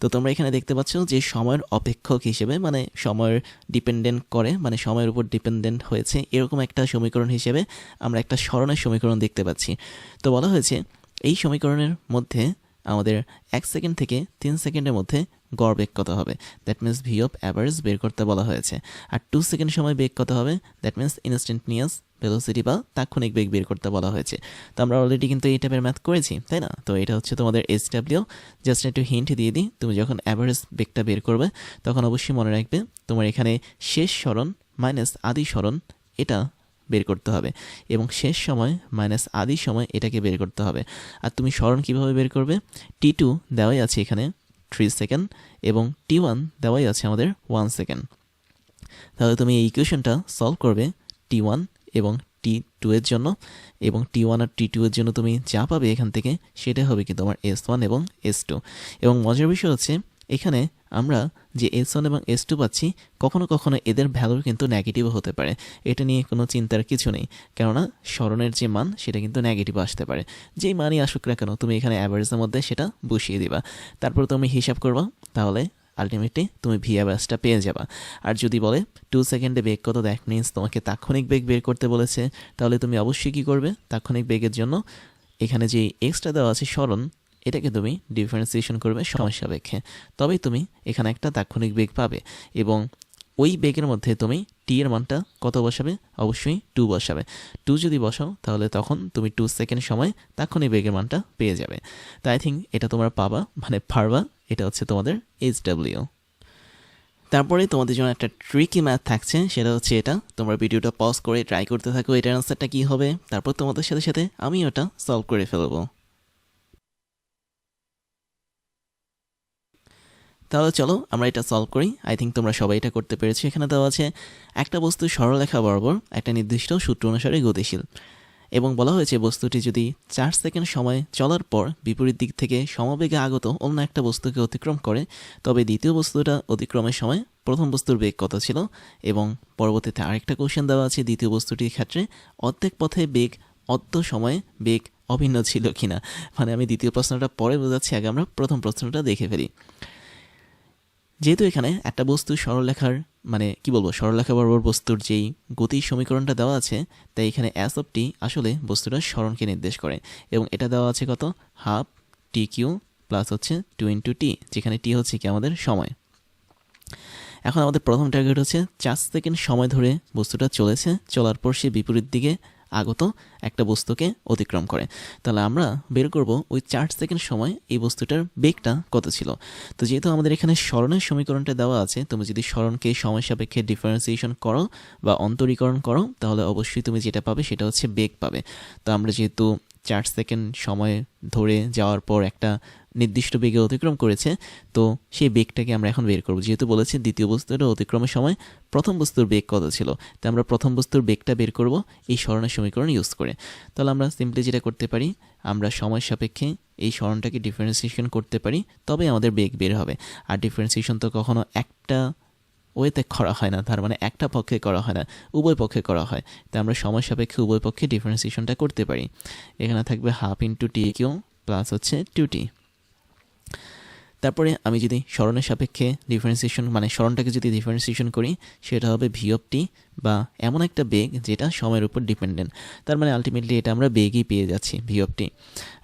তো তোমরা এখানে দেখতে পাচ্ছ যে সময়ের অপেক্ষক হিসেবে মানে সময়ের ডিপেন্ডেন্ট করে মানে সময়ের উপর ডিপেন্ডেন্ট হয়েছে, এরকম একটা সমীকরণ হিসেবে আমরা একটা স্মরণের সমীকরণ দেখতে পাচ্ছি। তো বলা হয়েছে, এই সমীকরণের মধ্যে আমাদের এক সেকেন্ড থেকে তিন সেকেন্ডের মধ্যে গড় বেগ কত হবে? That means V of average বের করতে বলা হয়েছে। আর টু সেকেন্ড সময় বেগ কত হবে? দ্যাট মিন্স ইনস্ট্যান্টনিয়াস ভেলোসিটি বা তাৎক্ষণিক বেগ বের করতে বলা হয়েছে। তো আমরা অলরেডি কিন্তু এই টাইপের ম্যাথ করেছি, তাই না? তো এটা হচ্ছে তোমাদের এস ডাব্লিউ জাস্ট একটু হিন্ট দিয়ে দিই, তুমি যখন অ্যাভারেজ বেগটা বের করবে, তখন অবশ্যই মনে রাখবে তোমার এখানে শেষ স্মরণ মাইনাস আদি স্মরণ এটা বের করতে হবে এবং শেষ সময় মাইনাস আদি সময় এটাকে বের করতে হবে। আর তুমি স্মরণ কীভাবে বের করবে? টি টু দেওয়াই আছে এখানে থ্রি সেকেন্ড এবং টি ওয়ান দেওয়াই আছে আমাদের ওয়ান সেকেন্ড তাহলে তুমি এই ইকুয়েশনটা সলভ করবে টি ওয়ান এবং টি টু এর জন্য এবং টি ওয়ান আর টি টু এর জন্য তুমি যা পাবে এখান থেকে সেটা হবে কি তোমার এস ওয়ান এবং এস টু এবং মজার বিষয় হচ্ছে, এখানে আমরা যে এস ওয়ান এবং এস টু পাচ্ছি, কখনো কখনো এদের ভ্যালু কিন্তু নেগেটিভও হতে পারে। এটা নিয়ে কোনো চিন্তার কিছু নেই। কেননা, স্মরণের যে মান, সেটা কিন্তু নেগেটিভ আসতে পারে। যেই মানই আসুক না কেন, তুমি এখানে অ্যাভারেজের মধ্যে সেটা বসিয়ে দিবা। তারপর তুমি হিসাব করবা, তাহলে আলটিমেটলি তুমি ভি অ্যাভারেজটা পেয়ে যাবা। আর যদি বলে টু সেকেন্ডে বেগ কত দ্যাট মিনস তোমাকে তাৎক্ষণিক বেগ বের করতে বলেছে। তাহলে তুমি অবশ্যই কী করবে? তাৎক্ষণিক বেগের জন্য এখানে যে এক্সট্রা দেওয়া আছে স্মরণ, এটাকে তুমি ডিফারেন্সিয়েশন করবে সময় সাপেক্ষে। তবেই তুমি এখানে একটা তাৎক্ষণিক বেগ পাবে। এবং ওই বেগের মধ্যে তুমি টি এর মানটা কত বসাবে? অবশ্যই টু বসাবে। টু যদি বসাও, তাহলে তখন তুমি টু সেকেন্ড সময় তাৎক্ষণিক বেগের মানটা পেয়ে যাবে। তাই আই থিঙ্ক এটা তোমরা পাবা মানে পারবা, এটা হচ্ছে তোমাদের এইচ ডাব্লিউ তারপরে তোমাদের জন্য একটা ট্রিকি ম্যাথ থাকছে, সেটা হচ্ছে এটা। তোমরা ভিডিওটা পজ করে ট্রাই করতে থাকো, এটার আনসারটা কী হবে? তারপর তোমাদের সাথে সাথে আমি ওটা সলভ করে ফেলব। তাহলে চলো, আমরা এটা সলভ করি। আই থিঙ্ক তোমরা সবাই এটা করতে পেরেছ। এখানে দেওয়া আছে, একটা বস্তু সরলরেখা বরাবর একটা নির্দিষ্ট সূত্র অনুসারে গতিশীল। এবং বলা হয়েছে, বস্তুটি যদি চার সেকেন্ড সময় চলার পর বিপরীত দিক থেকে সমবেগে আগত অন্য একটা বস্তুকে অতিক্রম করে, তবে দ্বিতীয় বস্তুটা অতিক্রমের সময় প্রথম বস্তুর বেগ কত ছিল? এবং পরবর্তীতে আরেকটা কোশ্চেন দেওয়া আছে, দ্বিতীয় বস্তুটির ক্ষেত্রে অর্ধেক পথে বেগ অর্ধ সময়ে বেগ অভিন্ন ছিল কিনা? মানে আমি দ্বিতীয় প্রশ্নটা পরে বোঝাচ্ছি, আগে আমরা প্রথম প্রশ্নটা দেখে ফেলি। যেহেতু এখানে একটা বস্তু সরলরেখার মানে কি বলব, সরলরেখা বরাবর বস্তুর যেই গতির সমীকরণটা দেওয়া আছে, তাই এখানে অ্যাস অফ টি আসলে বস্তুটার স্মরণকে নির্দেশ করে। এবং এটা দেওয়া আছে কত? হাফ টি কিউ প্লাস হচ্ছে টু ইন্টু টি যেখানে টি হচ্ছে কি আমাদের সময়। এখন আমাদের প্রথম টার্গেট হচ্ছে চার সেকেন্ড সময় ধরে বস্তুটা চলেছে, চলার পর সে বিপরীত দিকে আগত একটা বস্তুকে অতিক্রম করে। তাহলে আমরা বের করব ওই চার সেকেন্ড সময় এই বস্তুটার বেগটা কত ছিল। তো যেহেতু আমাদের এখানে স্মরণের সমীকরণটা দেওয়া আছে, তুমি যদি স্মরণকে সময় সাপেক্ষে ডিফারেন্সিয়েশন করো বা অন্তরীকরণ করো, তাহলে অবশ্যই তুমি যেটা পাবে সেটা হচ্ছে বেগ পাবে। তো আমরা যেহেতু চার সেকেন্ড সময় ধরে যাওয়ার পর একটা নির্দিষ্ট বেগে অতিক্রম করেছে, তো সেই বেগটাকে আমরা এখন বের করব। যেহেতু বলেছে দ্বিতীয় বস্তুটা অতিক্রমের সময় প্রথম বস্তুর বেগ কত ছিল, তো আমরা প্রথম বস্তুর বেগটা বের করব এই স্মরণের সমীকরণ ইউজ করে। তাহলে আমরা সিম্পলি যেটা করতে পারি, আমরা সময় সাপেক্ষে এই স্মরণটাকে ডিফারেন্সিয়েশন করতে পারি, তবে আমাদের বেগ বের হবে। আর ডিফারেন্সিয়েশন তো কখনো একটা ওয়েতে করা হয় না, তার মানে একটা পক্ষে করা হয় না, উভয় পক্ষে করা হয়। তাই আমরা সময় সাপেক্ষে উভয় পক্ষে ডিফারেন্সিয়েশনটা করতে পারি। এখানে থাকবে half into T cube plus হচ্ছে টু টি তারপরে আমি যদি স্মরণের সাপেক্ষে ডিফারেন্সিয়েশন মানে স্মরণটাকে যদি ডিফারেন্সিয়েশন করি, সেটা হবে ভি বা এমন একটা বেগ যেটা সময়ের উপর ডিপেন্ডেন্ট তার মানে আলটিমেটলি এটা আমরা বেগই পেয়ে যাচ্ছি ভি টি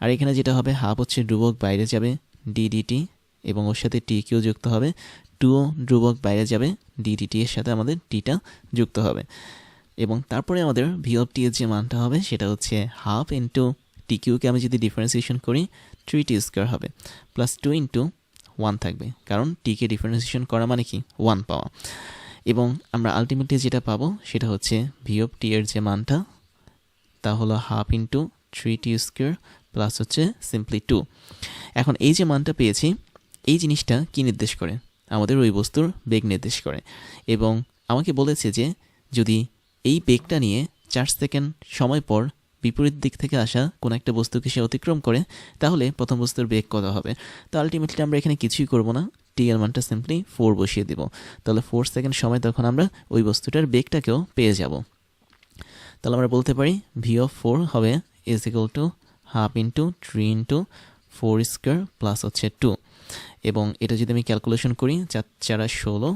আর এখানে যেটা হবে হাফ হচ্ছে ধ্রুবক, বাইরে যাবে ডিডিটি এবং ওর সাথে টি কিউ যুক্ত হবে। টু ধ্রুবক, বাইরে যাবে ডিডিটি এর সাথে আমাদের টিটা যুক্ত হবে। এবং তারপরে আমাদের ভি এর যে মানটা হবে, সেটা হচ্ছে হাফ ইন্টু টি কিউকে আমি যদি ডিফারেন্সিয়েশন করি থ্রি টি স্কোয়ার হবে। প্লাস টু ইন্টু ওয়ান থাকবে। কারণ টিকে ডিফারেন্সিয়েশন করা মানে কি? ওয়ান পাওয়া। এবং আমরা আলটিমেটলি যেটা পাবো সেটা হচ্ছে ভি অফ টি এর যে মানটা, তা হলো half into three T square plus হচ্ছে সিম্পলি টু এখন এই যে মানটা পেয়েছি, এই জিনিসটা কি নির্দেশ করে? আমাদের ওই বস্তুর বেগ নির্দেশ করে। এবং আমাকে বলেছে যে যদি এই বেগটা নিয়ে চার সেকেন্ড সময় পর বিপরীত দিক থেকে আসা কোনো একটা বস্তুকে সে অতিক্রম করে, তাহলে প্রথম বস্তুর বেগ কত হবে? তো আলটিমেটলি আমরা এখানে কিছুই করব না। টি এর মানটা সিম্পলি ফোর বসিয়ে দিব। তাহলে ফোর সেকেন্ড সময় তখন আমরা ওই বস্তুটার বেগটাকেও পেয়ে যাব। তাহলে আমরা বলতে পারি ভি অফ ফোর হবে is equal to half into three into four square plus হচ্ছে টু এবং এটা যদি আমি ক্যালকুলেশন করি, চার, চারা ষোলো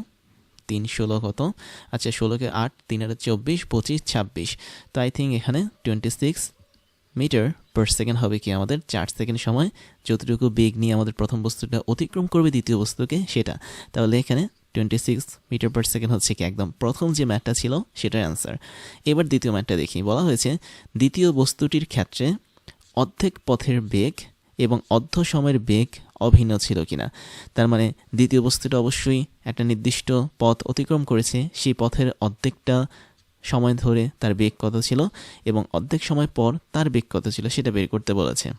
তিন ষোলো কত? আচ্ছা ষোলোকে আট তিন আট চব্বিশ, পঁচিশ, ছাব্বিশ। তো আই থিঙ্ক এখানে twenty six metre per second হবে কি আমাদের? চার সেকেন্ড সময়। যতটুকু বেগ নিয়ে আমাদের প্রথম বস্তুটা অতিক্রম করবে দ্বিতীয় বস্তুকে, সেটা। তাহলে এখানে twenty six metre per second হচ্ছে কি একদম প্রথম যে ম্যাটটা ছিল, সেটার অ্যান্সার এবার দ্বিতীয় ম্যাটটা দেখি। বলা হয়েছে, দ্বিতীয় বস্তুটির ক্ষেত্রে অর্ধেক পথের বেগ এবং অর্ধ সময়ের বেগ অভিন্ন ছিল কিনা। তার মানে দ্বিতীয় বস্তুটা অবশ্যই একটা নির্দিষ্ট পথ অতিক্রম করেছে, সেই পথের অর্ধেকটা সময় ধরে তার বেগ কত ছিল এবং অর্ধেক সময় পর তার বেগ কত ছিল সেটা বের করতে বলেছে।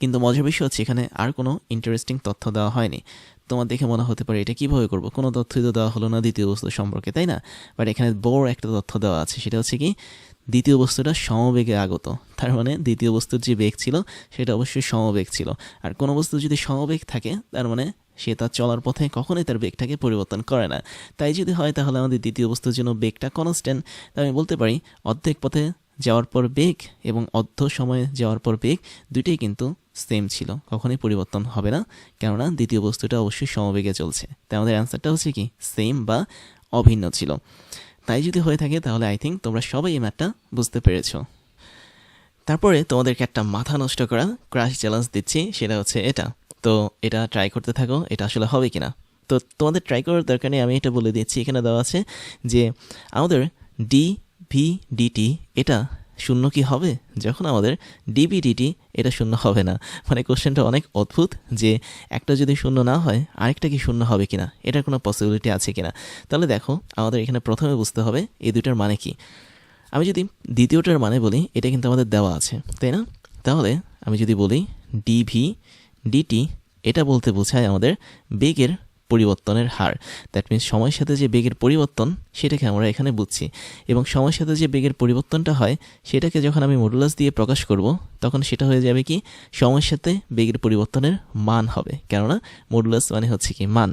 কিন্তু মজার বিষয় হচ্ছে এখানে আর কোনো ইন্টারেস্টিং তথ্য দেওয়া হয়নি। তোমার দেখে মনে হতে পারে এটা কীভাবে করব? কোনো তথ্যই তো দেওয়া হলো না দ্বিতীয় বস্তু সম্পর্কে, তাই না? বাট এখানে বড় একটা তথ্য দেওয়া আছে, সেটা হচ্ছে কি, দ্বিতীয় বস্তুটা সমবেগে আগত। তার মানে দ্বিতীয় বস্তুর যে বেগ ছিল, সেটা অবশ্যই সমবেগ ছিল। আর কোনো বস্তু যদি সমবেগ থাকে, তার মানে সে তার চলার পথে কখনোই তার বেগটাকে পরিবর্তন করে না। তাই যদি হয় তাহলে আমাদের দ্বিতীয় বস্তুর জন্য বেগটা কনস্ট্যান্ট তাই আমি বলতে পারি, অর্ধেক পথে যাওয়ার পর বেগ এবং অর্ধ সময়ে যাওয়ার পর বেগ দুইটাই কিন্তু সেম ছিল। কখনোই পরিবর্তন হবে না, কেননা দ্বিতীয় বস্তুটা অবশ্যই সমবেগে চলছে। তাই আমাদের অ্যান্সারটা হচ্ছে কি সেম বা অভিন্ন ছিল। তাই যদি হয়ে থাকে তাহলে আই থিঙ্ক তোমরা সবাই এই ম্যাথটা বুঝতে পেরেছ। তারপরে তোমাদেরকে একটা মাথা নষ্ট করা ক্রাশ চ্যালেঞ্জ দিচ্ছি, সেটা হচ্ছে এটা। তো এটা ট্রাই করতে থাকো, এটা আসলে হবে কিনা? তো তোমাদের ট্রাই করার দরকার নেই, আমি এটা বলে দিচ্ছি। এখানে দেওয়া আছে যে আমাদের ডি ভি ডিটি এটা শূন্য কি হবে? যখন আমাদের ডিবিডিটি এটা শূন্য হবে না। মানে কোশ্চেনটা অনেক অদ্ভুত যে একটা যদি শূন্য না হয়, আরেকটা কি শূন্য হবে কিনা? এটার কোনো পসিবিলিটি আছে কিনা? তাহলে দেখো, আমাদের এখানে প্রথমে বুঝতে হবে এই দুইটার মানে কি। আমি যদি দ্বিতীয়টার মানে বলি, এটা কিন্তু আমাদের দেওয়া আছে, তাই না? তাহলে আমি যদি বলি ডিভি ডিটি এটা বলতে বোঝায় আমাদের বেগের পরিবর্তনের হার। দ্যাট মিনস সময়ের সাথে যে বেগের পরিবর্তন, সেটাকে আমরা এখানে বুঝছি। এবং সময়ের সাথে যে বেগের পরিবর্তনটা হয়, সেটাকে যখন আমি মডুলাস দিয়ে প্রকাশ করব, তখন সেটা হয়ে যাবে কি? সময়ের সাথে বেগের পরিবর্তনের মান হবে। কেননা মডুলাস মানে হচ্ছে কি? মান।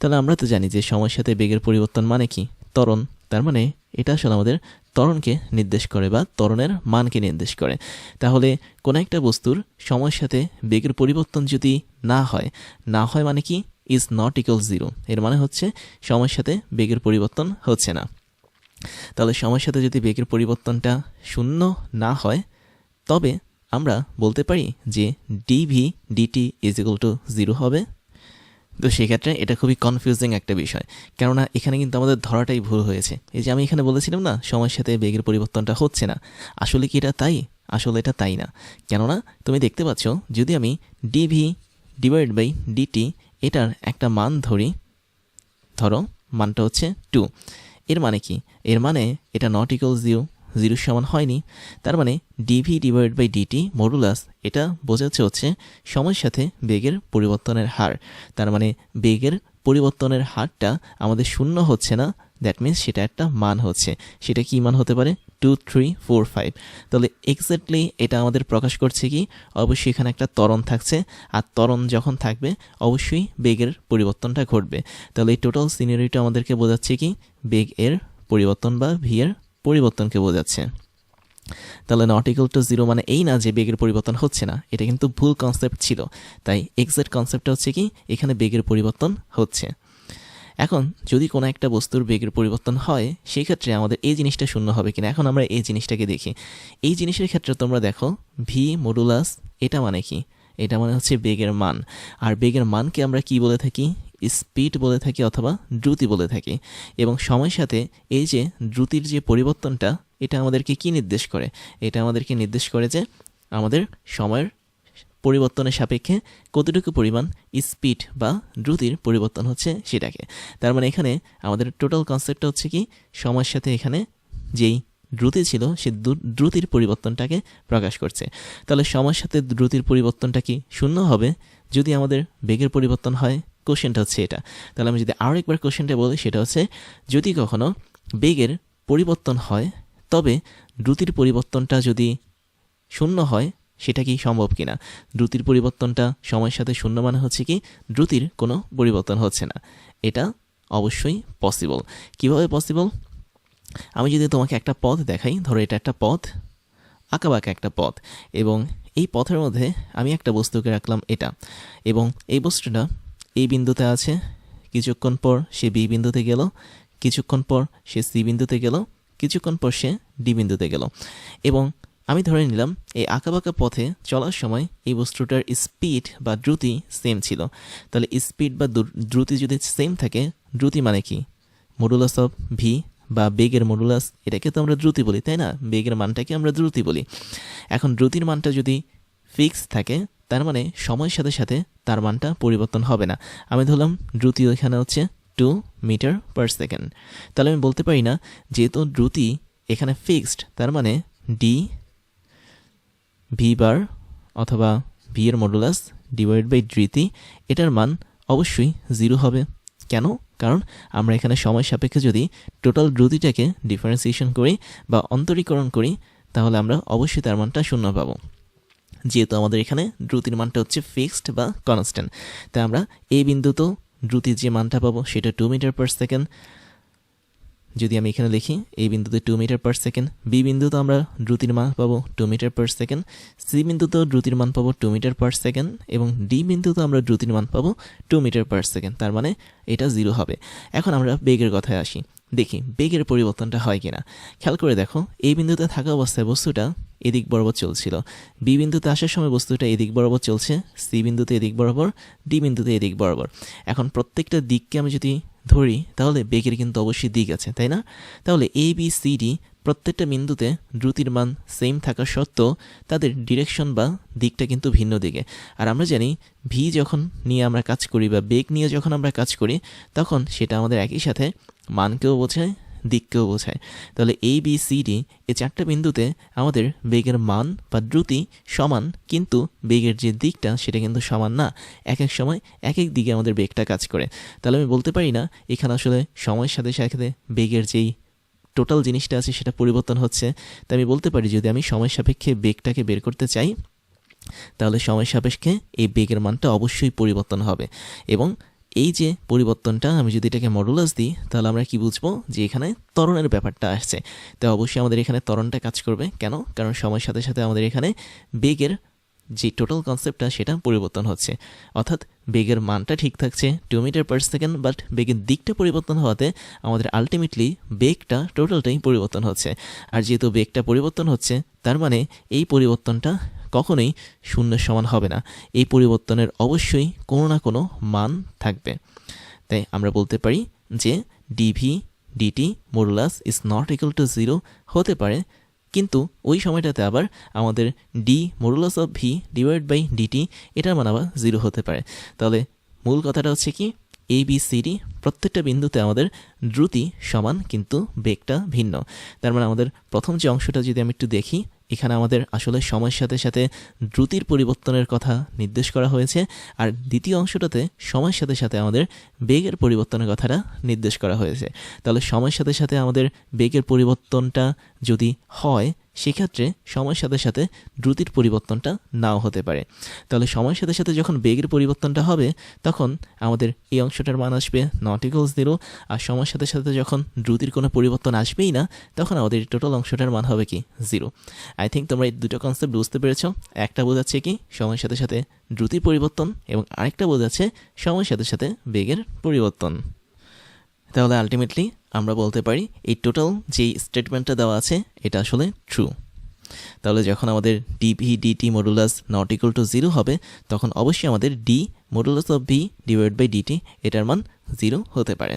তাহলে আমরা তো জানি যে সময়ের সাথে বেগের পরিবর্তন মানে কি? ত্বরণ। তার মানে এটা আসলে আমাদের ত্বরণকে নির্দেশ করে বা ত্বরণের মানকে নির্দেশ করে। তাহলে কোনো একটা বস্তুর সময়ের সাথে বেগের পরিবর্তন যদি না হয় না হয় মানে কি? ইজ নট ইকুয়াল জিরো এর মানে হচ্ছে সময়ের সাথে বেগের পরিবর্তন হচ্ছে না। তাহলে সময়ের সাথে যদি বেগের পরিবর্তনটা শূন্য না হয়, তবে আমরা বলতে পারি যে DV DT is equal to zero হবে। তো সেক্ষেত্রে এটা খুবই কনফিউজিং একটা বিষয়। কেননা এখানে কিন্তু আমাদের ধরাটাই ভুল হয়েছে। এই যে আমি এখানে বলেছিলাম না, সময়ের সাথে বেগের পরিবর্তনটা হচ্ছে না। আসলে কি এটা তাই? আসলে এটা তাই না। কেননা তুমি দেখতে পাচ্ছ, যদি আমি ডিভি ডিভাইড বাই ডিটি এটার একটা মান ধরি। ধরো, মানটা হচ্ছে টু এর মানে কি? এর মানে এটা নট ইকুয়াল জিরো জিরোর সমান হয়নি। তার মানে DV divide by DT modulus এটা বোঝাচ্ছে হচ্ছে সময়ের সাথে বেগের পরিবর্তনের হার। তার মানে বেগের পরিবর্তনের হারটা আমাদের শূন্য হচ্ছে না। দ্যাট মিন্স সেটা একটা মান হচ্ছে। সেটা কি মান হতে পারে? টু থ্রি ফোর ফাইভ তাহলে এক্স্যাক্টলি এটা আমাদের প্রকাশ করছে কি? অবশ্যই এখানে একটা ত্বরণ থাকছে। আর ত্বরণ যখন থাকবে, অবশ্যই বেগের পরিবর্তনটা ঘটবে। তাহলে এই টোটাল সিনারিটা আমাদেরকে বোঝাচ্ছে কি? বেগ এর পরিবর্তন বা ভি এর পরিবর্তনকে বোঝাচ্ছে। তাহলে নট ইকুয়াল টু জিরো মানে এই না যে বেগের পরিবর্তন হচ্ছে না, এটা কিন্তু ভুল কনসেপ্ট ছিল। তাই এক্সাক্ট কনসেপ্টটা হচ্ছে কি? এখানে বেগের পরিবর্তন হচ্ছে। এখন যদি কোনো একটা বস্তুর বেগের পরিবর্তন হয় সেই ক্ষেত্রে আমাদের এই জিনিসটা শূন্য হবে কিনা। এখন আমরা এই জিনিসটাকে দেখি। এই জিনিসের ক্ষেত্রে তোমরা দেখো ভি মডুলাস এটা মানে কি? এটা মানে হচ্ছে বেগের মান। আর বেগের মানকে আমরা কি বলে থাকি? স্পিড বলে থাকি অথবা দ্রুতি বলে থাকি। এবং সময়ের সাথে এই যে দ্রুতির যে পরিবর্তনটা, এটা আমাদেরকে কি নির্দেশ করে? এটা আমাদেরকে নির্দেশ করে যে আমাদের সময়ের পরিবর্তনের সাপেক্ষে কতটুকু পরিমাণ স্পিড বা দ্রুতির পরিবর্তন হচ্ছে সেটাকে। তার মানে এখানে আমাদের টোটাল কনসেপ্টটা হচ্ছে কি, সময়ের সাথে এখানে যেই দ্রুতি ছিল, সে দ্রু- দ্রুতির পরিবর্তনটাকে প্রকাশ করছে। তাহলে সময়ের সাথে দ্রুতির পরিবর্তনটা কি শূন্য হবে? যদি আমাদের বেগের পরিবর্তন হয় কোশ্চেনটা হচ্ছে এটা। তাহলে আমি যদি আরও একবার কোশ্চেনটা বলি, সেটা হচ্ছে, যদি কখনো বেগের পরিবর্তন হয়, তবে দ্রুতির পরিবর্তনটা যদি শূন্য হয় সেটা কি সম্ভব কিনা? দ্রুতির পরিবর্তনটা সময়ের সাথে শূন্য মানে হচ্ছে কি, দ্রুতির কোনো পরিবর্তন হচ্ছে না। এটা অবশ্যই পসিবল কীভাবে পসিবল আমি যদি তোমাকে একটা পথ দেখাই, ধরো এটা একটা পথ, আঁকাবাঁকা একটা পথ, এবং এই পথের মধ্যে আমি একটা বস্তুকে রাখলাম এটা, এবং এই বস্তুটা এই বিন্দুতে আছে, কিছুক্ষণ পর সে বি বিন্দুতে গেল, কিছুক্ষণ পর সে সি বিন্দুতে গেল, কিছুক্ষণ পর সে ডি বিন্দুতে গেল, এবং আমি ধরে নিলাম, এই আঁকাবাঁকা পথে চলার সময় এই বস্তুটার স্পিড বা দ্রুতি সেম ছিল। তাহলে স্পিড বা দ্রু- দ্রুতি যদি সেম থাকে, দ্রুতি মানে কি? মডুলাস অফ ভি বা বেগের মডুলাস এটাকে তো আমরা দ্রুতি বলি, তাই না? বেগের মানটাকে আমরা দ্রুতি বলি। এখন দ্রুতির মানটা যদি ফিক্স থাকে, তার মানে সময়ের সাথে সাথে তার মানটা পরিবর্তন হবে না। আমি ধরলাম দ্রুতি এখানে হচ্ছে টু মিটার পার সেকেন্ড তাহলে আমি বলতে পারি না, যেহেতু দ্রুতি এখানে ফিক্সড তার মানে ডি ভি বার অথবা ভি এর মডুলাস ডিভাইড বাই দ্রুতি এটার মান অবশ্যই জিরো হবে। কেন? কারণ আমরা এখানে সময় সাপেক্ষে যদি টোটাল দ্রুতিটাকে ডিফারেন্সিয়েশন করি বা অন্তরীকরণ করি, তাহলে আমরা অবশ্যই তার মানটা শূন্য পাবো। যেহেতু আমাদের এখানে দ্রুতির মানটা হচ্ছে ফিক্সড বা কনস্ট্যান্ট তাই আমরা এই বিন্দুতেও দ্রুতির যে মানটা পাবো সেটা টু মিটার পার সেকেন্ড যদি আমি এখানে লিখি এই বিন্দুতে two metre per second B বিন্দুতে আমরা দ্রুতির মান পাবো two metre per second C বিন্দুতেও দ্রুতির মান পাবো টু মিটার পার সেকেন্ড এবং ডি বিন্দুতে আমরা দ্রুতির মান পাবো টু মিটার পার সেকেন্ড তার মানে এটা জিরো হবে। এখন আমরা বেগের কথায় আসি। দেখি, বেগের পরিবর্তনটা হয় কিনা। খেয়াল করে দেখো এই বিন্দুতে থাকা অবস্থায় বস্তুটা এদিক বরাবর চলছিল। বি বিন্দুতে আসার সময় বস্তুটা এদিক বরাবর চলছে সি বিন্দুতে এদিক বরাবর ডি বিন্দুতে এদিক বরাবর। এখন প্রত্যেকটা দিককে আমি যদি ধরি, তাহলে বেগের কিন্তু অবশ্যই দিক আছে, তাই না? তাহলে এ বি সি ডি প্রত্যেকটা বিন্দুতে দ্রুতির মান সেম থাকা সত্ত্বেও তাদের ডিরেকশন বা দিকটা কিন্তু ভিন্ন দিকে। আর আমরা জানি ভি যখন নিয়ে আমরা কাজ করি বা বেগ নিয়ে যখন আমরা কাজ করি, তখন সেটা আমাদের একই সাথে মানকেও বোঝায় দিককেও বোঝায়। তাহলে এ বি সি ডি এই চারটা বিন্দুতে আমাদের বেগের মান বা দ্রুতি সমান, কিন্তু বেগের যে দিকটা সেটা কিন্তু সমান না। এক এক সময় এক এক দিকে আমাদের বেগটা কাজ করে। তাহলে আমি বলতে পারি না, এখানে আসলে সময়ের সাথে সাথে বেগের যেই টোটাল জিনিসটা আছে সেটা পরিবর্তন হচ্ছে। তাই আমি বলতে পারি, যদি আমি সময় সাপেক্ষে বেগটাকে বের করতে চাই, তাহলে সময় সাপেক্ষে এই বেগের মানটা অবশ্যই পরিবর্তন হবে। এবং এই যে পরিবর্তনটা, আমি যদি এটাকে মডুলাস দিই, তাহলে আমরা কি বুঝব? যে এখানে ত্বরণের ব্যাপারটা আসছে। তাই অবশ্যই আমাদের এখানে ত্বরণটা কাজ করবে। কেন? কারণ সময়ের সাথে সাথে আমাদের এখানে বেগের যে টোটাল কনসেপ্টটা সেটা পরিবর্তন হচ্ছে। অর্থাৎ বেগের মানটা ঠিক থাকছে two metre per second but বেগের দিকটা পরিবর্তন হওয়াতে আমাদের আলটিমেটলি বেগটা টোটালটাই পরিবর্তন হচ্ছে। আর যেহেতু বেগটা পরিবর্তন হচ্ছে, তার মানে এই পরিবর্তনটা কখনোই শূন্যের সমান হবে না। এই পরিবর্তনের অবশ্যই কোনো না কোনো মান থাকবে। তাই আমরা বলতে পারি যে DV DT modulus is not equal to zero হতে পারে। কিন্তু ওই সময়টাতে আবার আমাদের D modulus of V divide by DT এটার মান আবার জিরো হতে পারে। তাহলে মূল কথাটা হচ্ছে কি? এ বি সি ডি প্রত্যেকটা বিন্দুতে আমাদের দ্রুতি সমান কিন্তু বেগটা ভিন্ন। তার মানে আমাদের প্রথম যে অংশটা যদি আমি একটু দেখি এখানে আমাদের আসলে সময়ের সাথে সাথে দ্রুতির পরিবর্তনের কথা নির্দেশ করা হয়েছে। আর দ্বিতীয় অংশটাতে সময়ের সাথে সাথে আমাদের বেগের পরিবর্তনের কথাটা নির্দেশ করা হয়েছে। তাহলে সময়ের সাথে সাথে আমাদের বেগের পরিবর্তনটা যদি হয় সেক্ষেত্রে সময়ের সাথে সাথে দ্রুতির পরিবর্তনটা নাও হতে পারে। তাহলে সময়ের সাথে সাথে যখন বেগের পরিবর্তনটা হবে, তখন আমাদের এই অংশটার মান আসবে নট ইকুয়ালস জিরো আর সময়ের সাথে সাথে যখন দ্রুতির কোনো পরিবর্তন আসবেই না, তখন আমাদের টোটাল অংশটার মান হবে কি? জিরো আই থিঙ্ক তোমরা এই দুটো কনসেপ্ট বুঝতে পেরেছ। একটা বোঝাচ্ছে কি? সময়ের সাথে সাথে দ্রুতির পরিবর্তন এবং আরেকটা বোঝাচ্ছে সময়ের সাথে সাথে বেগের পরিবর্তন। তাহলে আলটিমেটলি আমরা বলতে পারি এই টোটাল যেই স্টেটমেন্টটা দেওয়া আছে, এটা আসলে ট্রু তাহলে যখন আমাদের DV DT modulus not equal to zero হবে, তখন অবশ্যই আমাদের D modulus of V divide by DT এটার মান জিরো হতে পারে।